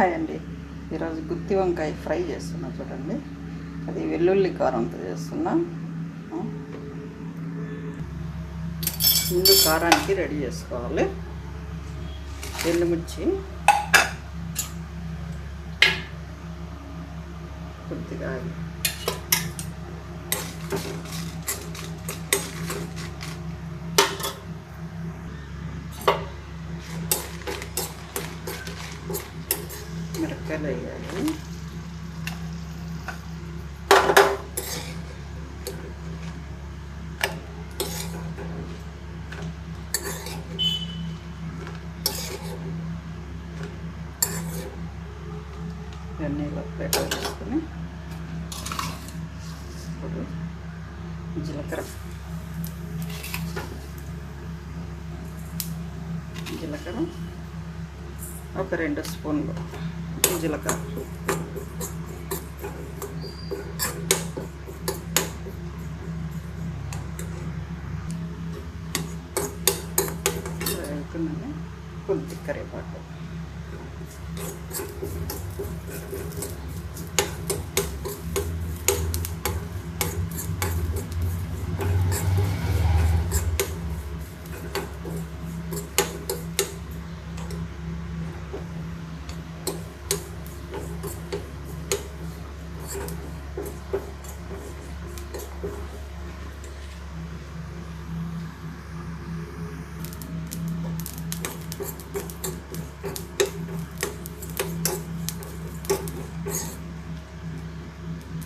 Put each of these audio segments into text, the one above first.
Hi అండి ఈరోజు గుత్తి వంకాయ ఫ్రై చేస్తున్నా చూడండి. అది వెల్లుల్లి కారంతో చేస్తున్నా. ముందు కారానికి రెడీ చేసుకోవాలి. ఎండుమిర్చి. కొద్దిగా ఆయిల్. మిరపకాయలు వేయాలి ఇవన్నీ ఇలా వేసుకొని ఇప్పుడు జీలకర్ర జీలకర్ర ఒక రెండు స్పూన్లు జీలకర్ర వేగుతున్నాను కొద్ది కరివేపాకు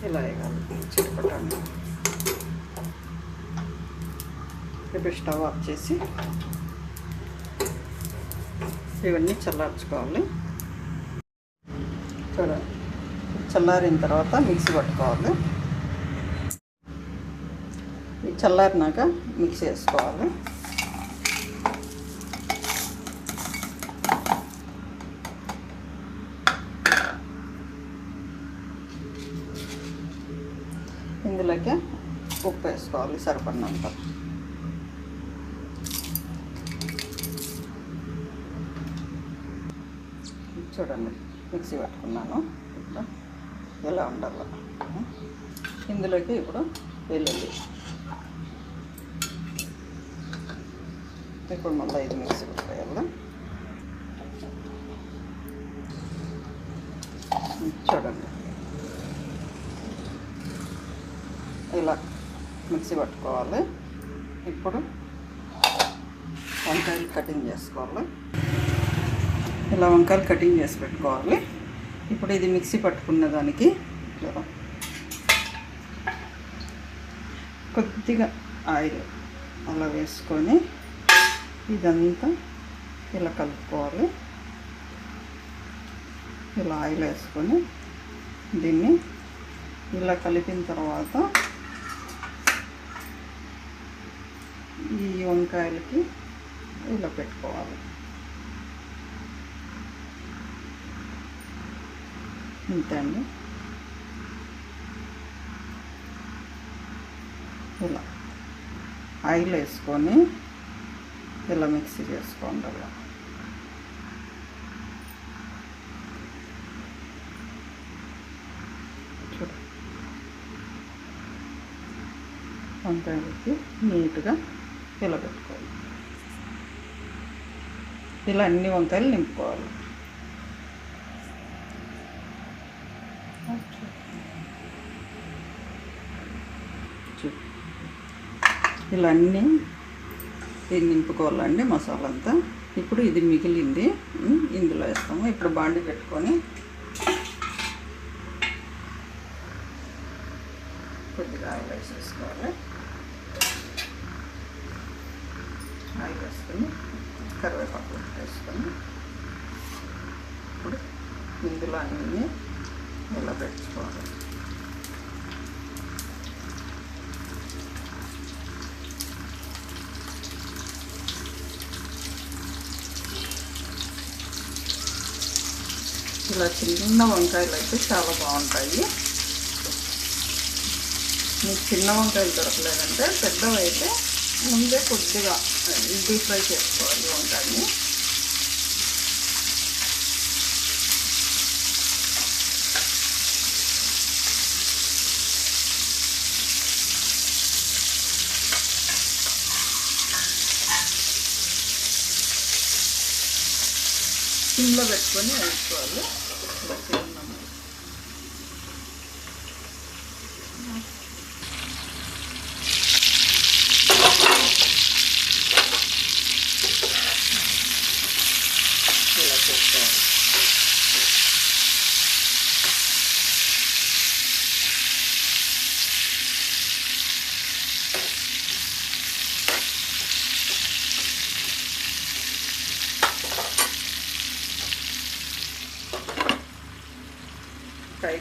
ఇలా వేయాలి చిటపటాన్ని. ఇప్పుడు స్టవ్ ఆఫ్ చేసి ఇవన్నీ చల్లార్చుకోవాలి. చూడండి చల్లారిన తర్వాత మిక్సీ పట్టుకోవాలి. చల్లారినాక మిక్సీ వేసుకోవాలి ఇందులోకి ఉప్పు వేసుకోవాలి సరిపడినంత. చూడండి మిక్సీ పట్టుకున్నాను. ఇప్పుడు ఇలా ఉండాలి. ఇందులోకి ఇప్పుడు వెల్లుల్లి. ఇప్పుడు మళ్ళీ ఇది మిక్సీ పట్టుకోవాలి చూడండి. ఇలా మిక్సీ పట్టుకోవాలి. ఇప్పుడు వంకాయలు కటింగ్ చేసుకోవాలి. ఇలా వంకాయలు కటింగ్ చేసి పెట్టుకోవాలి. ఇప్పుడు ఇది మిక్సీ పట్టుకున్న దానికి కొద్దిగా ఆయిల్ అలా వేసుకొని ఇదంతా ఇలా కలుపుకోవాలి. ఇలా ఆయిల్ వేసుకొని దీన్ని ఇలా కలిపిన తర్వాత ఈ వంకాయలకి ఇలా పెట్టుకోవాలి. ఇంతే అండి ఇలా. ఆయిల్ వేసుకొని ఇలా మిక్సీ చేసుకోండి అలా. చూడు. వంకాయలకి నీట్గా ఇలా పెట్టుకోవాలి. ఇలా అన్ని వంకాయలు నింపుకోవాలి. ఇలా అన్నీ ఇది నింపుకోవాలండి మసాలా అంతా ఇప్పుడు ఇది మిగిలింది. ఇందులో వేస్తాము. ఇప్పుడు బాండి పెట్టుకొని కొద్దిగా ఆయిల్ వేసేసుకోవాలి. ఆయిల్ వేసుకొని కరివేపాకు వేసుకొని ఇప్పుడు ఇందులో అన్నీ ఇలా పెట్టుకోవాలి? ఇలా చిన్న వంకాయలు అయితే చాలా బాగుంటాయి. మీకు చిన్న వంకాయలు దొరకలేదంటే పెద్దవైతే ముందే కొద్దిగా డీప్ ఫ్రై చేసుకోవాలి వంకాయని. సిమ్లో పెట్టుకొని వేసుకోవాలి.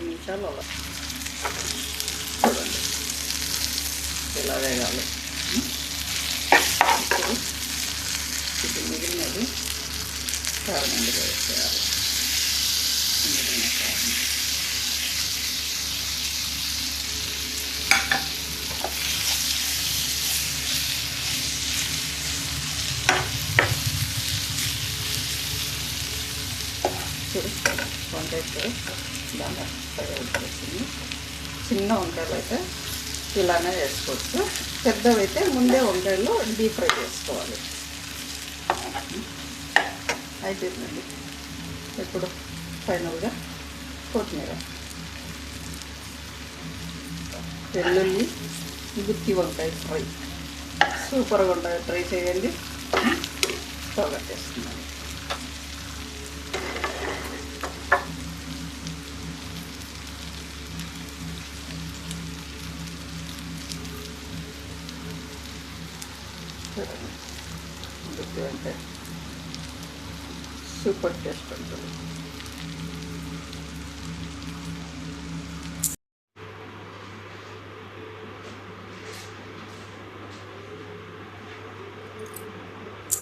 ఒక ఐదు నిమిషాలు అలా చూడండి ఇలా బాగా ఫ్రై చిన్న వంకాయలు అయితే ఇలానే వేసుకోవచ్చు. పెద్దవైతే ముందే వంకాయలు డీప్ ఫ్రై చేసుకోవాలి. అయిపోయిందండి. ఇప్పుడు ఫైనల్గా కొత్తిమీర. వెల్లుల్లి గుత్తి వంకాయ ఫ్రై. సూపర్గా ఉంటుంది ట్రై చేయండి. బాగా చేస్తున్నాను. చూడండి అంటే సూపర్ టేస్ట్ ఉంటుంది.